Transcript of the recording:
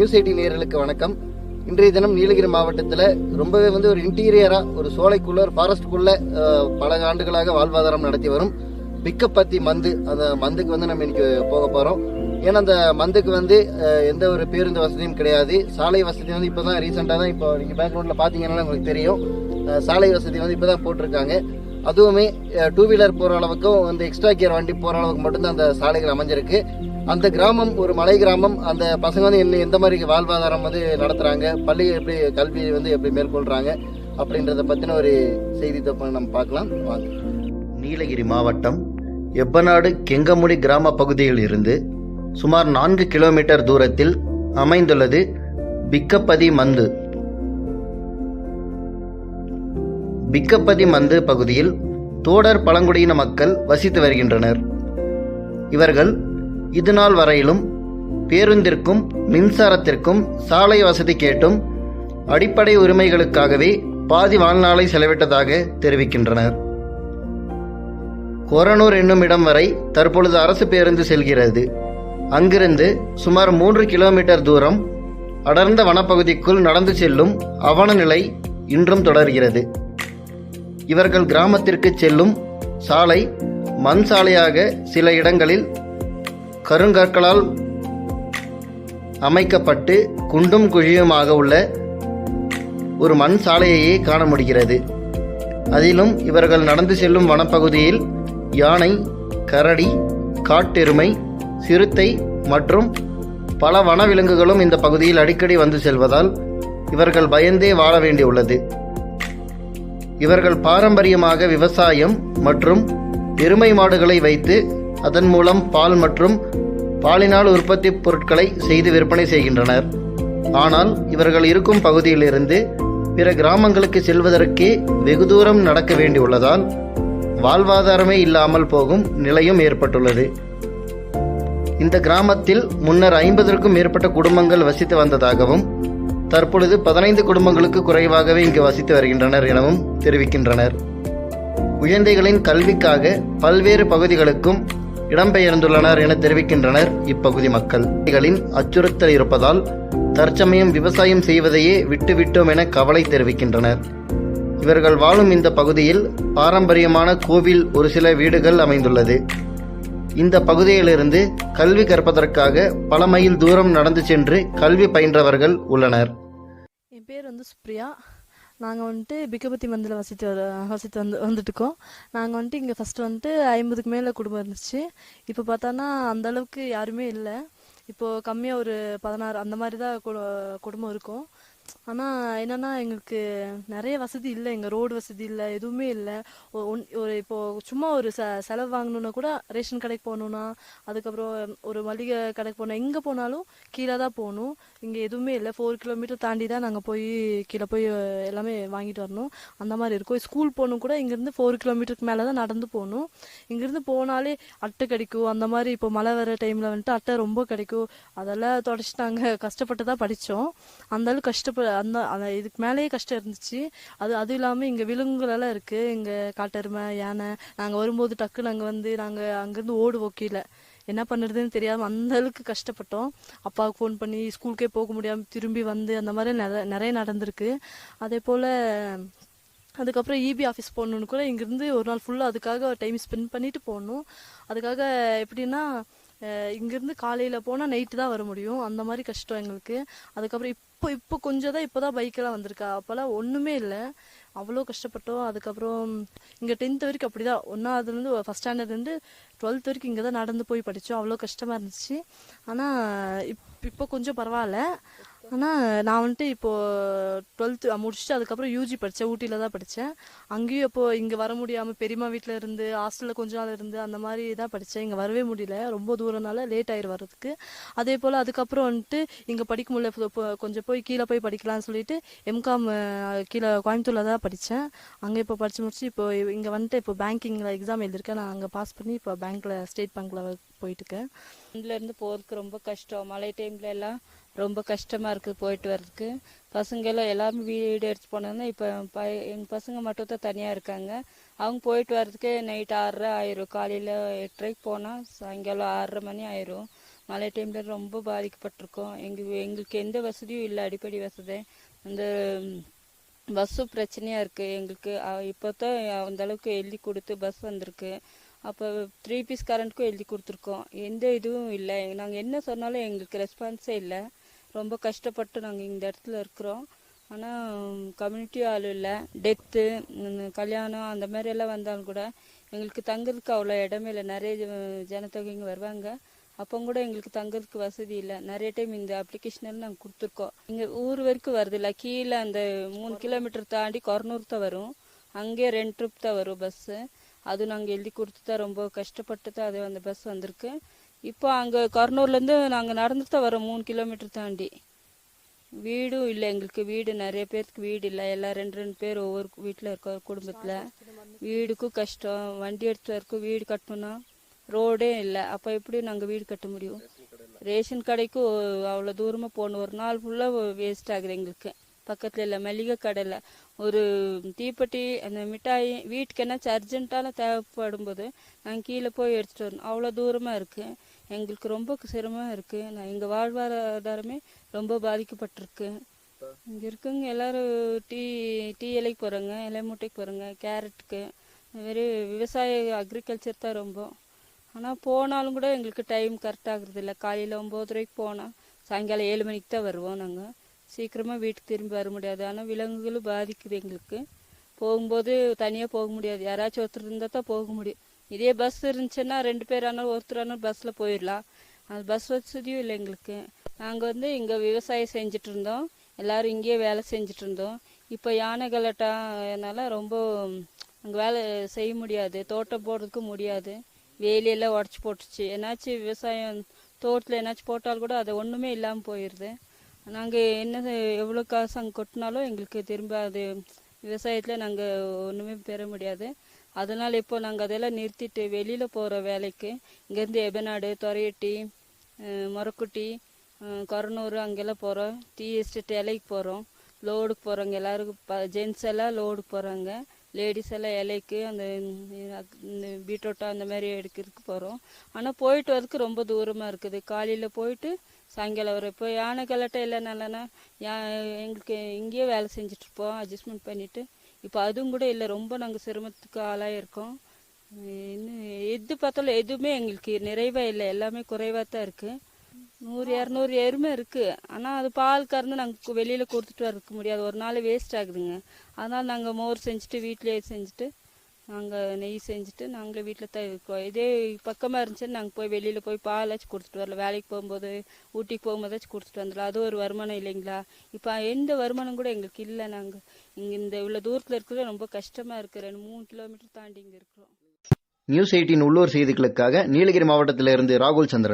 News eighty நேர்களுக்கு வணக்கம். இன்றைய தினம் நீலகிரி மாவட்டத்தில் ரொம்பவே வந்து ஒரு இன்டீரியரா ஒரு சோலைக்குள்ள ஒரு ஃபாரஸ்ட்டுக்குள்ள பல ஆண்டுகளாக வாழ்வாதாரம் நடத்தி வரும் பிக்கப்பத்தி மந்து. அந்த மந்துக்கு வந்து நம்ம இன்னைக்கு போக போறோம். ஏன்னா அந்த மந்துக்கு வந்து எந்த ஒரு பேருந்து வசதியும் கிடையாது. சாலை வசதி வந்து இப்போ தான் ரீசெண்டாக தான் இப்போ நீங்கள் பேக்ரவுண்டில் பார்த்தீங்கன்னா உங்களுக்கு தெரியும். சாலை வசதி வந்து இப்போ தான் போட்டிருக்காங்க. அதுவுமே டூ வீலர் போகிற அளவுக்கும் வந்து எக்ஸ்ட்ரா கியர் வண்டி போகிற அளவுக்கு மட்டும்தான் அந்த சாலைகள் அமைஞ்சிருக்கு. அந்த கிராமம் ஒரு மலை கிராமம் அந்த பசங்க வந்து என்ன எந்த மாதிரி வாழ்வாதாரம் வந்து நடத்துகிறாங்க பள்ளியை எப்படி கல்வி வந்து எப்படி மேற்கொள்கிறாங்க அப்படின்றத பற்றின ஒரு செய்தி தப்பை நம்ம பார்க்கலாம். வாங்க. நீலகிரி மாவட்டம் எப்பநாடு கெங்கமுடி கிராம பகுதியில் இருந்து சுமார் நான்கு கிலோமீட்டர் தூரத்தில் அமைந்துள்ளது பிக்கப்பதி மந்து. பிக்கப்பதி மந்து பகுதியில் தோடர் பழங்குடியின மக்கள் வசித்து வருகின்றனர். இவர்கள் இதுநாள் வரையிலும் பேருந்திற்கும் மின்சாரத்திற்கும் சாலை வசதி கேட்டும் அடிப்படை உரிமைகளுக்காகவே பாதி வாழ்நாளை செலவிட்டதாக தெரிவிக்கின்றனர். கொரனூர் என்னும் இடம் வரை தற்பொழுது அரசு பேருந்து செல்கிறது. அங்கிருந்து சுமார் மூன்று கிலோமீட்டர் தூரம் அடர்ந்த வனப்பகுதிக்குள் நடந்து செல்லும் அவனநிலை இன்றும் தொடர்கிறது. இவர்கள் கிராமத்திற்கு செல்லும் சாலை மண் சாலையாக சில இடங்களில் கருங்கற்களால் அமைக்கப்பட்டு குண்டும் குழியுமாக உள்ள ஒரு மண் சாலையையே காண முடிகிறது. அதிலும் இவர்கள் நடந்து செல்லும் வனப்பகுதியில் யானை கரடி காட்டெருமை சிறுத்தை மற்றும் பல வனவிலங்குகளும் இந்த பகுதியில் அடிக்கடி வந்து செல்வதால் இவர்கள் பயந்தே வாழ வேண்டியுள்ளது. இவர்கள் பாரம்பரியமாக விவசாயம் மற்றும் எருமை மாடுகளை வைத்து அதன் மூலம் பால் மற்றும் பாலினால் உற்பத்தி பொருட்களை செய்து விற்பனை செய்கின்றனர். ஆனால் இவர்கள் இருக்கும் பகுதியிலிருந்து பிற கிராமங்களுக்கு செல்வதற்கே வெகு தூரம் நடக்க வேண்டியுள்ளதால் வாழ்வாதாரமே இல்லாமல் போகும் நிலையும் ஏற்பட்டுள்ளது. இந்த கிராமத்தில் முன்னர் ஐம்பதற்கும் மேற்பட்ட குடும்பங்கள் வசித்து வந்ததாகவும் தற்பொழுது பதினைந்து குடும்பங்களுக்கு குறைவாகவே இங்கு வசித்து வருகின்றனர் எனவும் தெரிவிக்கின்றனர். குழந்தைகளின் கல்விக்காக பல்வேறு பகுதிகளுக்கும் இடம்பெயர்ந்துள்ளனர் என தெரிவிக்கின்றனர் இப்பகுதி மக்கள். அச்சுறுத்தல் இருப்பதால் தற்சமயம் விவசாயம் செய்வதையே விட்டுவிட்டோம் என கவலை தெரிவிக்கின்றனர். இவர்கள் வாழும் இந்த பகுதியில் பாரம்பரியமான கோவில் ஒரு சில வீடுகள் அமைந்துள்ளது. இந்த பகுதியிலிருந்து கல்வி கற்பதற்காக பல மைல் தூரம் நடந்து சென்று கல்வி பயின்றவர்கள் உள்ளனர். என் பேர் வந்து சுப்ரியா. நாங்கள் வந்துட்டு பிக்கபத்தி மந்தில் வசித்து வர வசித்து வந்து வந்துட்டுருக்கோம். நாங்கள் வந்துட்டு இங்கே ஃபஸ்ட்டு வந்துட்டு ஐம்பதுக்கு மேலே குடும்பம் இருந்துச்சு. இப்போ பார்த்தோன்னா அந்த அளவுக்கு யாருமே இல்லை. இப்போது கம்மியாக ஒரு பதினாறு அந்த மாதிரி தான் கு- குடும்பம் இருக்கும். ஆனால் என்னென்னா எங்களுக்கு நிறைய வசதி இல்லை. எங்கள் ரோடு வசதி இல்லை. எதுவுமே இல்லை. ஒன்- ஒரு இப்போது சும்மா ஒரு ச செலவு வாங்கணுன்னா கூட ரேஷன் கடைக்கு போகணுன்னா அதுக்கப்புறம் ஒரு மளிகை கடைக்கு போனால் எங்கே போனாலும் கீழே தான் போகணும். இங்கே எதுவுமே இல்லை. ஃபோர் கிலோமீட்டர் தாண்டி தான் நாங்கள் போய் கீழே போய் எல்லாமே வாங்கிட்டு வரணும். அந்த மாதிரி இருக்கும். ஸ்கூல் போகணும் கூட இங்கேருந்து ஃபோர் கிலோமீட்டருக்கு மேலே தான் நடந்து போகணும். இங்கேருந்து போனாலே அட்டை கிடைக்கும். அந்த மாதிரி இப்போ மழை வர டைமில் வந்துட்டு அட்டை ரொம்ப கிடைக்கும். அதெல்லாம் தொடச்சி நாங்கள் கஷ்டப்பட்டு தான் படித்தோம் அந்த கஷ்டப்பட்டு அந்த அந்த இதுக்கு மேலேயே கஷ்டம் இருந்துச்சு. அது அதுவும் இல்லாமல் இங்கே விலங்குகளெல்லாம் இருக்குது இங்கே காட்டெருமை யானை நாங்கள் வரும்போது டக்குன்னு அங்கே வந்து நாங்கள் அங்கேருந்து ஓடுவோம் கீழே. என்ன பண்ணுறதுன்னு தெரியாமல் அந்த அளவுக்கு கஷ்டப்பட்டோம். அப்பாவுக்கு ஃபோன் பண்ணி ஸ்கூலுக்கே போக முடியாமல் திரும்பி வந்து அந்த மாதிரி நிறைய நிறைய நடந்திருக்கு. அதே போல் அதுக்கப்புறம் இபி ஆஃபீஸ் போகணுன்னு கூட இங்கேருந்து ஒரு நாள் ஃபுல்லாக அதுக்காக டைம் ஸ்பெண்ட் பண்ணிட்டு போகணும். அதுக்காக எப்படின்னா இங்கேருந்து காலையில் போனால் நைட்டு தான் வர முடியும். அந்த மாதிரி கஷ்டம் எங்களுக்கு. அதுக்கப்புறம் இப்போ இப்போ கொஞ்சம் தான் இப்போ தான் பைக்கெல்லாம் வந்திருக்கா. அப்போல்லாம் ஒன்றுமே இல்லை. அவ்வளோ கஷ்டப்பட்டோம். அதுக்கப்புறம் இங்கே டென்த் வரைக்கும் அப்படி தான் ஒன்றாவதுலேருந்து ஃபஸ்ட் ஸ்டாண்டர்ட்லேருந்து டுவெல்த் வரைக்கும் இங்கே தான் நடந்து போய் படித்தோம் அவ்வளோ கஷ்டமாக இருந்துச்சு. ஆனால் இப் இப்போ கொஞ்சம் பரவாயில்ல. ஆனால் நான் வந்துட்டு இப்போது டுவெல்த்து முடிச்சுட்டு அதுக்கப்புறம் யூஜி படித்தேன் ஊட்டியில் தான் படித்தேன் அங்கேயும் இப்போது இங்கே வர முடியாமல் பெரியம்மா வீட்டில் இருந்து ஹாஸ்டலில் கொஞ்ச நாள் இருந்து அந்த மாதிரி தான் படித்தேன் இங்கே வரவே முடியல. ரொம்ப தூரனால லேட் ஆயிரு வர்றதுக்கு. அதே போல் அதுக்கப்புறம் வந்துட்டு இங்கே படிக்க முடியல இப்போ- கொஞ்சம் போய் கீழே போய் படிக்கலாம்னு சொல்லிட்டு எம்காம் கீழே கோயம்புத்தூரில் தான் படித்தேன் அங்கே இப்போ படித்து முடிச்சு இப்போ இங்கே வந்துட்டு இப்போ பேங்கிங்கில் எக்ஸாம் எழுதியிருக்கேன். நான் அங்கே பாஸ் பண்ணி இப்போ பேங்க்கில் ஸ்டேட் பேங்க்கில் போயிட்டுருக்கேன் இருந்து இருந்து போறதுக்கு ரொம்ப கஷ்டம். மழை டைம்ல எல்லாம் ரொம்ப கஷ்டமா இருக்கு போயிட்டு வர்றதுக்கு. பசங்க எல்லாம் எல்லாருமே வீடு எடுத்து போனாங்க இப்போ ப எங்க பசங்க மட்டும் தான் தனியா இருக்காங்க. அவங்க போயிட்டு வர்றதுக்கே நைட் ஆறரை ஆயிரும். காலையில எட்டரைக்கு போனா சாயங்காலம் ஆறரை மணி ஆயிரும். மழை டைமில் ரொம்ப பாதிக்கப்பட்டிருக்கோம். எங்கள் எங்களுக்கு எந்த வசதியும் இல்லை அடிப்படை வசதி. அந்த பஸ்ஸும் பிரச்சனையாக இருக்குது எங்களுக்கு இப்போ தான் அந்த அளவுக்கு எழுதி கொடுத்து பஸ் வந்திருக்கு. அப்போ த்ரீ பீஸ் கரண்ட்டுக்கும் எழுதி கொடுத்துருக்கோம். எந்த இதுவும் இல்லை. நாங்கள் என்ன சொன்னாலும் எங்களுக்கு ரெஸ்பான்ஸே இல்லை. ரொம்ப கஷ்டப்பட்டு நாங்கள் இந்த இடத்துல இருக்கிறோம். ஆனால் கம்யூனிட்டி ஆள் இல்லை. டெத்து கல்யாணம் அந்த மாதிரி எல்லாம் வந்தாலும் கூட எங்களுக்கு தங்குறதுக்கு அவ்வளோ இடமே இல்லை. நிறைய ஜனத்தொகைங்க வருவாங்க. அப்போ கூட எங்களுக்கு தங்குறதுக்கு வசதி இல்லை. நிறைய டைம் இந்த அப்ளிகேஷனில் நாங்கள் கொடுத்துருக்கோம். இங்கே ஊர் வரைக்கும் வருது இல்லை. கீழே அந்த மூணு கிலோமீட்டர் தாண்டி கொரனூர் தான் வரும். அங்கே ரெண்டு ட்ரிப் தான் வரும் பஸ்ஸு அது நாங்கள் எழுதி கொடுத்து தான் ரொம்ப கஷ்டப்பட்டு தான் அது அந்த பஸ் வந்திருக்கு. இப்போ அங்கே கர்னூர்லேருந்து நாங்கள் நடந்து தான் வரோம் மூணு கிலோமீட்டர் தாண்டி. வீடும் இல்லை எங்களுக்கு வீடு நிறைய பேருக்கு வீடு இல்லை. எல்லாம் ரெண்டு ரெண்டு பேர் ஒவ்வொரு வீட்டில் இருக்கோம் குடும்பத்தில். வீடுக்கும் கஷ்டம். வண்டி எடுத்து வரைக்கும் வீடு கட்டணும்னா ரோடே இல்லை. அப்போ எப்படி நாங்கள் வீடு கட்ட முடியும்? ரேஷன் கடைக்கும் அவ்வளோ தூரமாக போகணும். ஒரு நாள் ஃபுல்லாக வேஸ்ட் ஆகுது எங்களுக்கு. பக்கத்தில் இல்லை மளிகை கடையில் ஒரு தீப்பெட்டி அந்த மிட்டாய் வீட்டுக்கு என்னாச்சும் அர்ஜென்ட்டால் தேவைப்படும் போது நாங்கள் கீழே போய் எடுத்துகிட்டு வரணும். அவ்வளோ தூரமாக இருக்குது எங்களுக்கு ரொம்ப சிரமமாக இருக்குது நான் எங்கள் வாழ்வாதாரமே ரொம்ப பாதிக்கப்பட்டிருக்கு. இங்கே இருக்குங்க எல்லோரும் டீ டீ இலைக்கு போகிறாங்க இலை மூட்டைக்கு போகிறாங்க கேரட்டுக்கு. இதுமாரி விவசாய அக்ரிகல்ச்சர் தான் ரொம்ப. ஆனால் போனாலும் கூட எங்களுக்கு டைம் கரெக்ட் ஆகுறது இல்லை. காலையில் ஒம்போதரைக்கு போனால் சாயங்காலம் ஏழு மணிக்கு தான் வருவோம் நாங்கள் சீக்கிரமாக வீட்டுக்கு திரும்பி வர முடியாது. ஆனால் விலங்குகளும் பாதிக்குது எங்களுக்கு. போகும்போது தனியாக போக முடியாது. யாராச்சும் ஒருத்தர் இருந்தால் தான் போக முடியும். இதே பஸ் இருந்துச்சுன்னா ரெண்டு பேர் ஆனாலும் ஒருத்தர் ஆனாலும் பஸ்ஸில் போயிடலாம். அது பஸ் வசதியும் இல்லை எங்களுக்கு. நாங்கள் வந்து இங்கே விவசாயம் செஞ்சுட்டு இருந்தோம். எல்லோரும் இங்கேயே வேலை செஞ்சுட்டு இருந்தோம். இப்போ யானை கலட்டானால ரொம்ப அங்கே வேலை செய்ய முடியாது. தோட்டம் போடுறதுக்கு முடியாது. வேலியெல்லாம் உடச்சி போட்டுச்சு. என்னாச்சும் விவசாயம் தோட்டத்தில் என்னாச்சும் போட்டால் கூட அது ஒன்றுமே இல்லாமல் போயிடுது நாங்கள் என்ன எவ்வளோ காசு அங்கே கொட்டினாலும் எங்களுக்கு திரும்ப அது விவசாயத்தில் நாங்கள் ஒன்றுமே பெற முடியாது. அதனால் இப்போ நாங்கள் அதெல்லாம் நிறுத்திட்டு வெளியில் போகிற வேலைக்கு இங்கேருந்து எபநாடு தொரையட்டி மொரக்குட்டி கொரனூர் அங்கெல்லாம் போகிறோம் டீ எஸ்டேட் இலைக்கு போகிறோம் லோடுக்கு போகிறவங்க எல்லாருக்கும் ப ஜென்ஸ் எல்லாம் லோடுக்கு போகிறாங்க லேடிஸ் எல்லாம் இலைக்கு அந்த இந்த பீட்ரூட்டா அந்த மாதிரி எடுக்கிறதுக்கு போகிறோம் ஆனால் போயிட்டு வரதுக்கு ரொம்ப தூரமாக இருக்குது. காலையில் போயிட்டு சாயங்காலம் வரும் இப்போ யானை கலட்டை இல்லைனாலனா யா எங்களுக்கு இங்கேயே வேலை செஞ்சிட்ருப்போம் அட்ஜஸ்ட்மெண்ட் பண்ணிவிட்டு இப்போ அதுவும் கூட இல்லை. ரொம்ப நாங்கள் சிரமத்துக்கு ஆளாக இருக்கோம் இன்னும் எது பார்த்தாலும் எதுவுமே எங்களுக்கு நிறைவாக இல்லை. எல்லாமே குறைவாக தான் இருக்குது நூறு இரநூறு எருமை இருக்குது ஆனால் அது பால் கறந்து நாங்கள் வெளியில் கொடுத்துட்டு வரக்க முடியாது. ஒரு நாள் வேஸ்ட் ஆகுதுங்க. அதனால் நாங்கள் மோர் செஞ்சுட்டு வீட்டிலேயே செஞ்சுட்டு நாங்கள் நெய் செஞ்சுட்டு நாங்களே வீட்டில் தான் இருக்கோம் இதே பக்கமாக இருந்துச்சுன்னா நாங்கள் போய் வெளியில் போய் பாலாச்சும் கொடுத்துட்டு வரல வேலைக்கு போகும்போது ஊட்டிக்கு போகும்போதாச்சும் கொடுத்துட்டு வந்துடலாம். அது ஒரு வருமானம் இல்லைங்களா? இப்போ எந்த வருமானம் கூட எங்களுக்கு இல்லை நாங்கள் இங்கே இந்த இவ்வளோ தூரத்தில் இருக்கிறது ரொம்ப கஷ்டமாக இருக்குது ரெண்டு மூணு கிலோமீட்டர் தாண்டி இங்கே இருக்கிறோம். நியூஸ் எயிட்டின் உள்ளூர் செய்திகளுக்காக நீலகிரி மாவட்டத்திலிருந்து ராகுல் சந்திரன்.